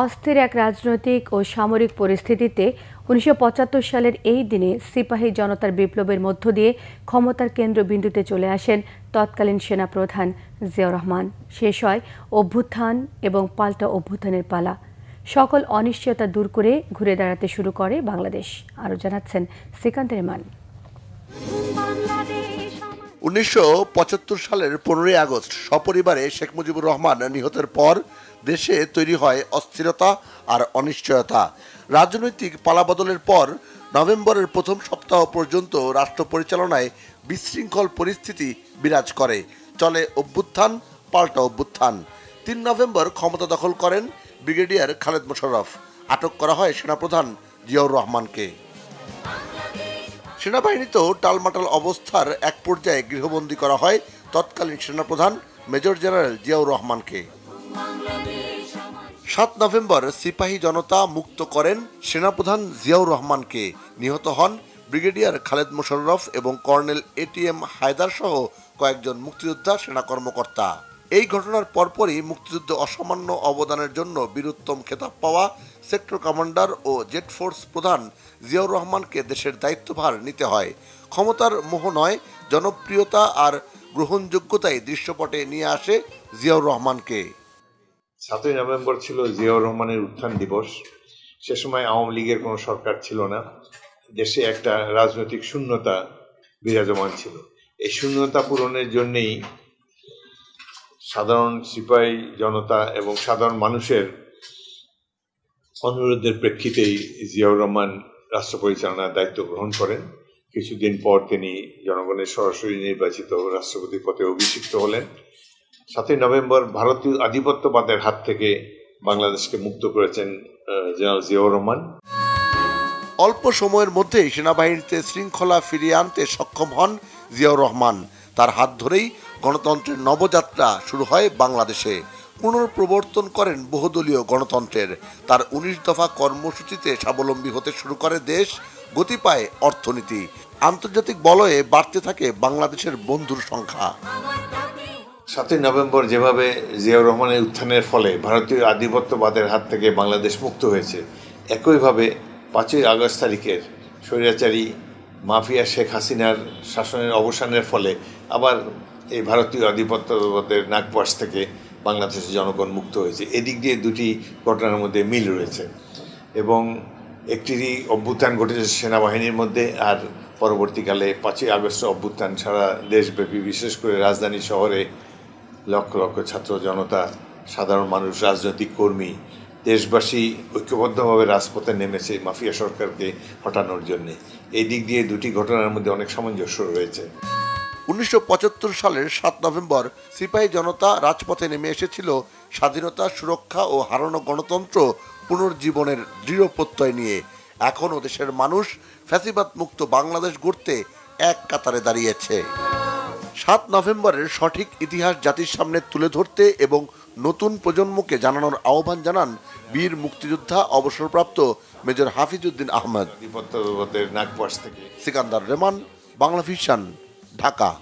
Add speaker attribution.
Speaker 1: অস্থির এক রাজনৈতিক ও সামরিক পরিস্থিতিতে উনিশশো পঁচাত্তর সালের এই দিনে সিপাহী জনতার বিপ্লবের মধ্য দিয়ে ক্ষমতার কেন্দ্রবিন্দুতে চলে আসেন তৎকালীন সেনাপ্রধান জিয়াউর রহমান। শেষ হয় অভ্যুত্থান এবং পাল্টা অভ্যুত্থানের পালা। সকল অনিশ্চয়তা দূর করে ঘুরে দাঁড়াতে শুরু করে বাংলাদেশ। আরও জানাচ্ছেন শ্রীকান্ত রেমান।
Speaker 2: উনিশশো পঁচাত্তর সালের পনেরোই আগস্ট সপরিবারে শেখ মুজিবুর রহমান নিহতের পর দেশে তৈরি হয় অস্থিরতা আর অনিশ্চয়তা। রাজনৈতিক পালাবদলের পর নভেম্বরের প্রথম সপ্তাহ পর্যন্ত রাষ্ট্র পরিচালনায় বিশৃঙ্খল পরিস্থিতি বিরাজ করে। চলে অভ্যুত্থান, পাল্টা অভ্যুত্থান। তিন নভেম্বর ক্ষমতা দখল করেন ব্রিগেডিয়ার খালেদ মোশাররফ। আটক করা হয় সেনাপ্রধান জিয়াউর রহমানকে। সেনাবাহিনীতেও টালমাটাল অবস্থার এক পর্যায়ে গৃহবন্দী করা হয়। তৎকালীন সেনাপ্রধান মেজর জেনারেল জিয়াউর রহমানকে। সাত নভেম্বর সিপাহী জনতা মুক্ত করেন সেনাপ্রধান জিয়াউর রহমানকে। নিহত হন ব্রিগেডিয়ার খালেদ মোশাররফ এবং কর্নেল এটিএম হায়দার সহ কয়েকজন মুক্তিযোদ্ধা, সেনা কর্মকর্তা। এই ঘটনার পরপরই মুক্তিযুদ্ধে অসামান্য অবদানের জন্য বীরুত্তম খেতাব পাওয়া সেক্টর কমান্ডার ও জেট ফোর্স প্রধান জিয়াউর রহমানকে দেশের দায়িত্বভার নিতে হয়। ক্ষমতার মোহ নয়, জনপ্রিয়তা আর গ্রহণযোগ্যতায় দৃশ্যপটে নিয়ে আসে জিয়াউর রহমানকে।
Speaker 3: সাতই নভেম্বর ছিল জিয়াউর রহমানের উত্থান দিবস। সে সময় আওয়ামী লীগের কোনো সরকার ছিল না। দেশে একটা রাজনৈতিক শূন্যতা বিরাজমান ছিল। এই শূন্যতা পূরণের জন্যেই সাধারণ সিপাহী জনতা এবং সাধারণ মানুষের অনুরোধের প্রেক্ষিতেই জিয়াউর রহমান রাষ্ট্র পরিচালনার দায়িত্ব গ্রহণ করেন। কিছুদিন পর তিনি জনগণের সরাসরি নির্বাচিত রাষ্ট্রপতি পদে অভিষিক্ত হলেন। সাতই নভেম্বর ভারতীয় আধিপত্যবাদের হাত থেকে বাংলাদেশকে মুক্ত করেছেন জেনারেল জিয়াউর রহমান।
Speaker 2: অল্প সময়ের মধ্যেই সেনাবাহিনীতে শৃঙ্খলা ফিরিয়ে আনতে সক্ষম হন জিয়াউর রহমান। তার হাত ধরেই গণতন্ত্রের নবযাত্রা শুরু হয় বাংলাদেশে। পুনঃপ্রবর্তন করেন বহুদলীয় গণতন্ত্রের। তার উনিশ দফা কর্মসূচিতে স্বাবলম্বী হতে শুরু করে দেশ, গতি পায় অর্থনীতি। আন্তর্জাতিক বলয়ে বাড়তে থাকে বাংলাদেশের বন্ধুর সংখ্যা।
Speaker 3: সাতই নভেম্বর যেভাবে জিয়াউর রহমানের উত্থানের ফলে ভারতীয় আধিপত্যবাদের হাত থেকে বাংলাদেশ মুক্ত হয়েছে, একইভাবে পাঁচই আগস্ট তারিখের স্বৈরাচারী মাফিয়া শেখ হাসিনার শাসনের অবসানের ফলে আবার এই ভারতীয় আধিপত্যবাদের নাগপাশ থেকে বাংলাদেশের জনগণ মুক্ত হয়েছে। এদিক দিয়ে দুটি ঘটনার মধ্যে মিল রয়েছে এবং একটিরই অভ্যুত্থান ঘটেছে সেনাবাহিনীর মধ্যে আর পরবর্তীকালে পাঁচই আগস্ট অভ্যুত্থান সারা দেশব্যাপী, বিশেষ করে রাজধানী শহরে লক্ষ লক্ষ ছাত্র, জনতা, সাধারণ মানুষ, রাজনৈতিক কর্মী, দেশবাসী ঐক্যবদ্ধভাবে রাজপথে নেমেছে মাফিয়া সরকারকে হটানোর জন্যে। এই দিক দিয়ে দুটি ঘটনার মধ্যে অনেক সামঞ্জস্য রয়েছে।
Speaker 2: উনিশশো পঁচাত্তর সালের সাত নভেম্বর সিপাহী জনতা রাজপথে নেমে এসেছিল স্বাধীনতা সুরক্ষা ও হারানো গণতন্ত্র পুনর্জীবনের দৃঢ় প্রত্যয় নিয়ে। এখনও দেশের মানুষ ফ্যাসিবাদ মুক্ত বাংলাদেশ গড়তে এক কাতারে দাঁড়িয়েছে। সাত নভেম্বরের সঠিক ইতিহাস জাতির সামনে তুলে ধরতে এবং নতুন প্রজন্মকে জানানোর আহ্বান জানান বীর মুক্তিযোদ্ধা অবসরপ্রাপ্ত মেজর হাফিজউদ্দিন আহমেদ। সিকান্দার রেমান বাংলা ভিশন 닦아.